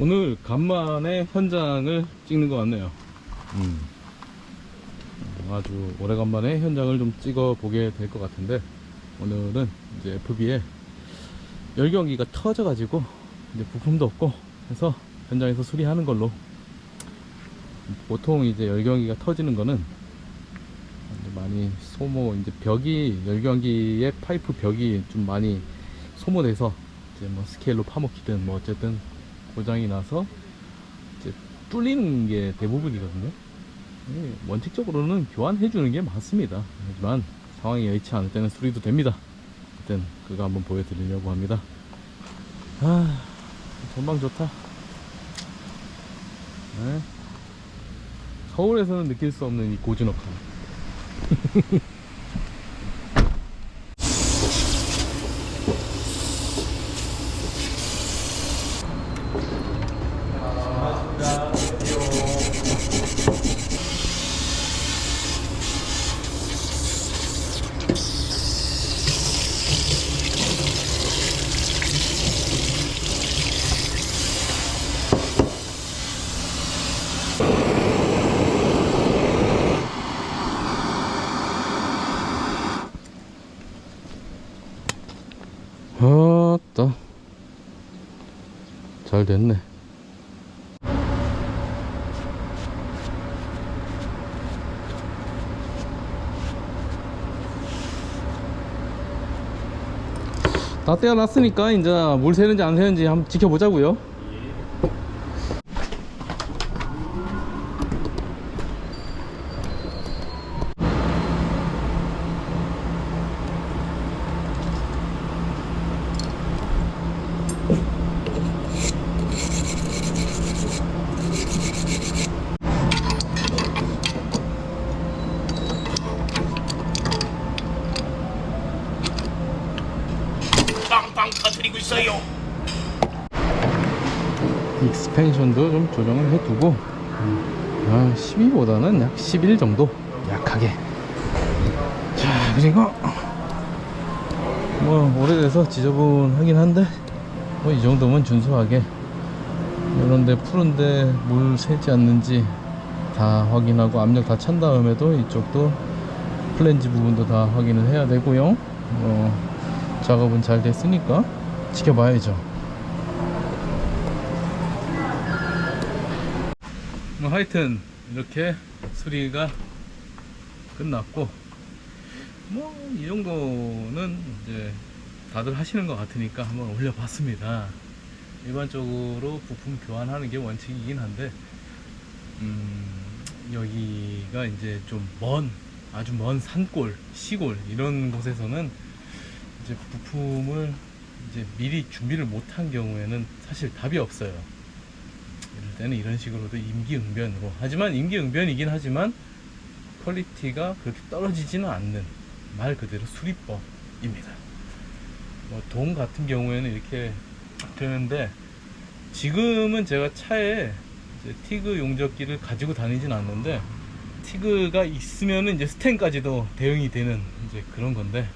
오늘 간만에 현장을 찍는 것 같네요. 음. 아주 오래간만에 현장을 좀 찍어 보게 될 것 같은데 오늘은 이제 FB에 열경기가 터져 가지고 이제 부품도 없고 해서 현장에서 수리하는 걸로 보통 이제 열경기가 터지는 거는 많이 소모 이제 벽이 열경기의 파이프 벽이 좀 많이 소모돼서 이제 뭐 스케일로 파먹히든 뭐 어쨌든 고장이 나서 이제 뚫리는 게 대부분이거든요. 예, 원칙적으로는 교환해 주는 게 맞습니다. 하지만 상황이 여의치 않을 때는 수리도 됩니다. 그땐 그거 한번 보여드리려고 합니다. 아, 전망 좋다. 네. 서울에서는 느낄 수 없는 이 고즈넉함. 아따. 잘 됐네. 다 떼어놨으니까 이제 물 새는지 안 새는지 한번 지켜보자고요. 터뜨리고 있어요. 익스펜션도 좀 조정을 해두고 아, 12보다는 약 11 정도 약하게. 자 그리고 뭐 오래돼서 지저분하긴 한데 뭐 이 정도면 준수하게 이런데 푸른데 물 새지 않는지 다 확인하고 압력 다 찬 다음에도 이쪽도 플랜지 부분도 다 확인을 해야 되고요. 어, 작업은 잘 됐으니까 지켜봐야죠 뭐 하여튼 이렇게 수리가 끝났고 뭐 이 정도는 이제 다들 하시는 것 같으니까 한번 올려봤습니다. 일반적으로 부품 교환하는 게 원칙이긴 한데 음, 여기가 이제 좀 먼 아주 먼 산골 시골 이런 곳에서는 이제 부품을 이제 미리 준비를 못한 경우에는 사실 답이 없어요. 이럴 때는 이런 식으로도 임기응변으로 하지만 임기응변이긴 하지만 퀄리티가 그렇게 떨어지지는 않는 말 그대로 수리법입니다 뭐 돈 같은 경우에는 이렇게 되는데 지금은 제가 차에 티그 용접기를 가지고 다니진 않는데 티그가 있으면은 이제 스텐까지도 대응이 되는 이제 그런 건데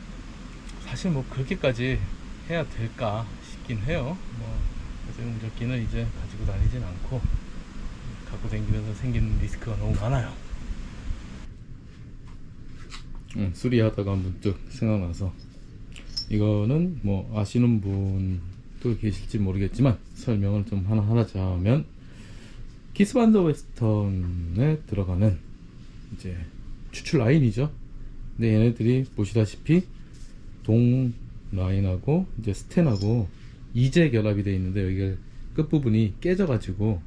사실 뭐 그렇게까지 해야 될까 싶긴 해요 뭐 용접기는 이제 가지고 다니진 않고 갖고 다니면서 생기는 리스크가 너무 많아요. 응, 수리하다가 문득 생각나서 이거는 뭐 아시는 분도 계실지 모르겠지만 설명을 좀 하나 하자면 키스반더 웨스턴에 들어가는 이제 추출 라인이죠. 근데 얘네들이 보시다시피 동 라인하고 이제 스텐하고 이제 결합이 되어 있는데 여기가 끝부분이 깨져가지고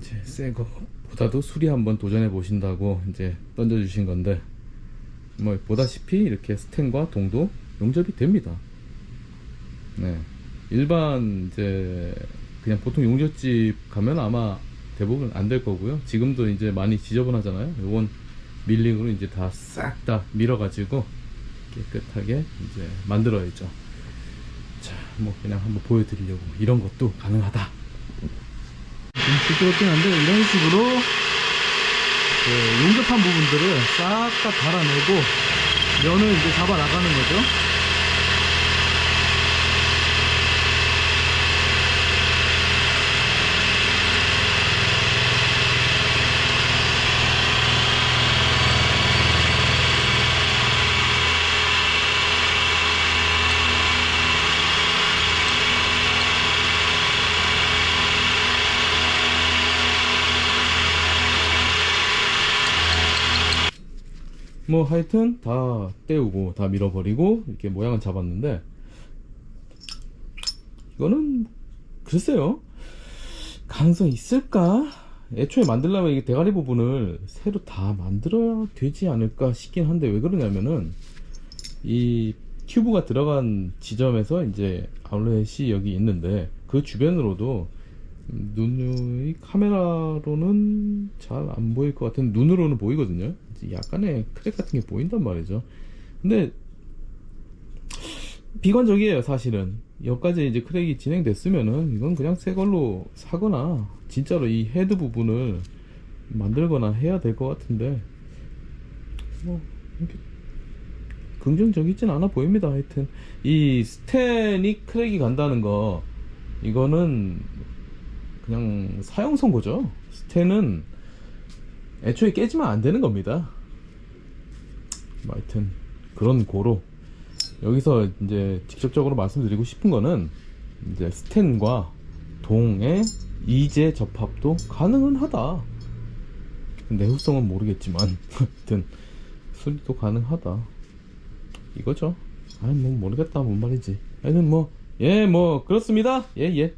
이제 새 거보다도 수리 한번 도전해 보신다고 이제 던져 주신 건데 뭐 보다시피 이렇게 스텐과 동도 용접이 됩니다. 네. 일반 이제 그냥 보통 용접집 가면 아마 대부분 안 될 거고요. 지금도 이제 많이 지저분하잖아요. 요건 밀링으로 이제 다 싹 다 밀어 가지고 깨끗하게 이제 만들어야죠. 자, 뭐 그냥 한번 보여드리려고 이런 것도 가능하다. 좀 시끄럽긴 한데 이런 식으로 그 용접한 부분들을 싹다 갈아내고 면을 이제 잡아 나가는 거죠. 뭐 하여튼 다 떼우고 다 밀어버리고 이렇게 모양은 잡았는데 이거는 글쎄요 가능성 있을까? 애초에 만들려면 이게 대가리 부분을 새로 다 만들어야 되지 않을까 싶긴 한데 왜 그러냐면은 이 큐브가 들어간 지점에서 이제 아울렛이 여기 있는데 그 주변으로도 눈이 카메라로는 잘 안 보일 것 같은 눈으로는 보이거든요. 약간의 크랙 같은 게 보인단 말이죠. 근데 비관적이에요, 사실은. 여기까지 이제 크랙이 진행됐으면은 이건 그냥 새 걸로 사거나 진짜로 이 헤드 부분을 만들거나 해야 될 것 같은데 뭐 이렇게 긍정적이진 않아 보입니다. 하여튼 이 스텐이 크랙이 간다는 거 이거는 그냥 사용 선고죠. 스텐은 애초에 깨지면 안 되는 겁니다. 뭐 하여튼 그런 고로 여기서 이제 직접적으로 말씀드리고 싶은 거는 이제 스텐과 동의 이제 접합도 가능은 하다. 내후성은 모르겠지만 하여튼 수리도 가능하다. 이거죠. 아니 뭐 모르겠다 뭔 말인지. 하여튼 뭐예 뭐 그렇습니다. 예 예.